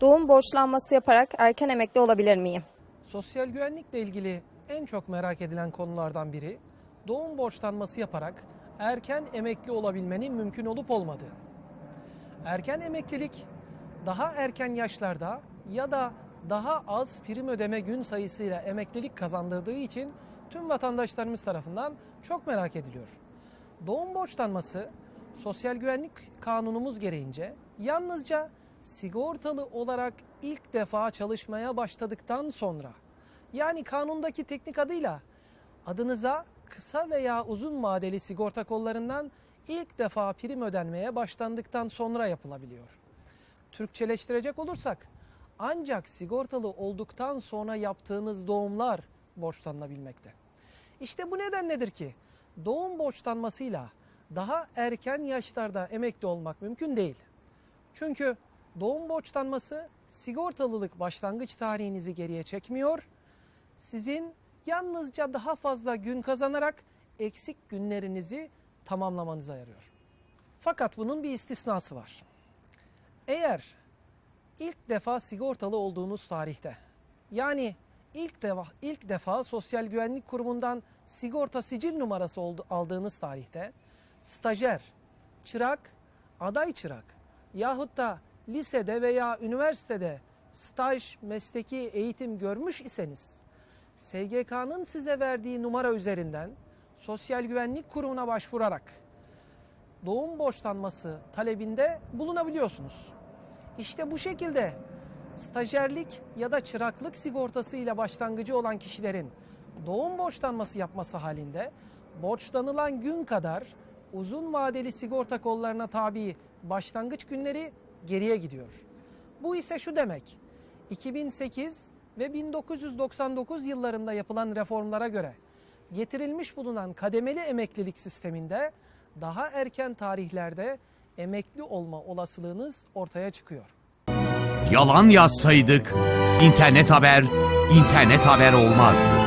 Doğum borçlanması yaparak erken emekli olabilir miyim? Sosyal güvenlikle ilgili en çok merak edilen konulardan biri doğum borçlanması yaparak erken emekli olabilmenin mümkün olup olmadığı. Erken emeklilik daha erken yaşlarda ya da daha az prim ödeme gün sayısıyla emeklilik kazandırdığı için tüm vatandaşlarımız tarafından çok merak ediliyor. Doğum borçlanması sosyal güvenlik kanunumuz gereğince yalnızca sigortalı olarak ilk defa çalışmaya başladıktan sonra yani kanundaki teknik adıyla adınıza kısa veya uzun vadeli sigorta kollarından ilk defa prim ödenmeye başlandıktan sonra yapılabiliyor. Türkçeleştirecek olursak ancak sigortalı olduktan sonra yaptığınız doğumlar borçlanılabilmekte. İşte bu nedenledir ki doğum borçlanmasıyla daha erken yaşlarda emekli olmak mümkün değil. Çünkü doğum borçlanması sigortalılık başlangıç tarihinizi geriye çekmiyor. Sizin yalnızca daha fazla gün kazanarak eksik günlerinizi tamamlamanıza yarıyor. Fakat bunun bir istisnası var. Eğer ilk defa sigortalı olduğunuz tarihte yani ilk defa ilk defa Sosyal Güvenlik Kurumu'ndan sigorta sicil numarası oldu, aldığınız tarihte stajyer, çırak, aday çırak yahut da lisede veya üniversitede staj, mesleki eğitim görmüş iseniz SGK'nın size verdiği numara üzerinden Sosyal Güvenlik Kurumu'na başvurarak doğum borçlanması talebinde bulunabiliyorsunuz. İşte bu şekilde stajyerlik ya da çıraklık sigortası ile başlangıcı olan kişilerin doğum borçlanması yapması halinde borçlanılan gün kadar uzun vadeli sigorta kollarına tabi başlangıç günleri geriye gidiyor. Bu ise şu demek. 2008 ve 1999 yıllarında yapılan reformlara göre getirilmiş bulunan kademeli emeklilik sisteminde daha erken tarihlerde emekli olma olasılığınız ortaya çıkıyor. Yalan yazsaydık internet haber internet haber olmazdı.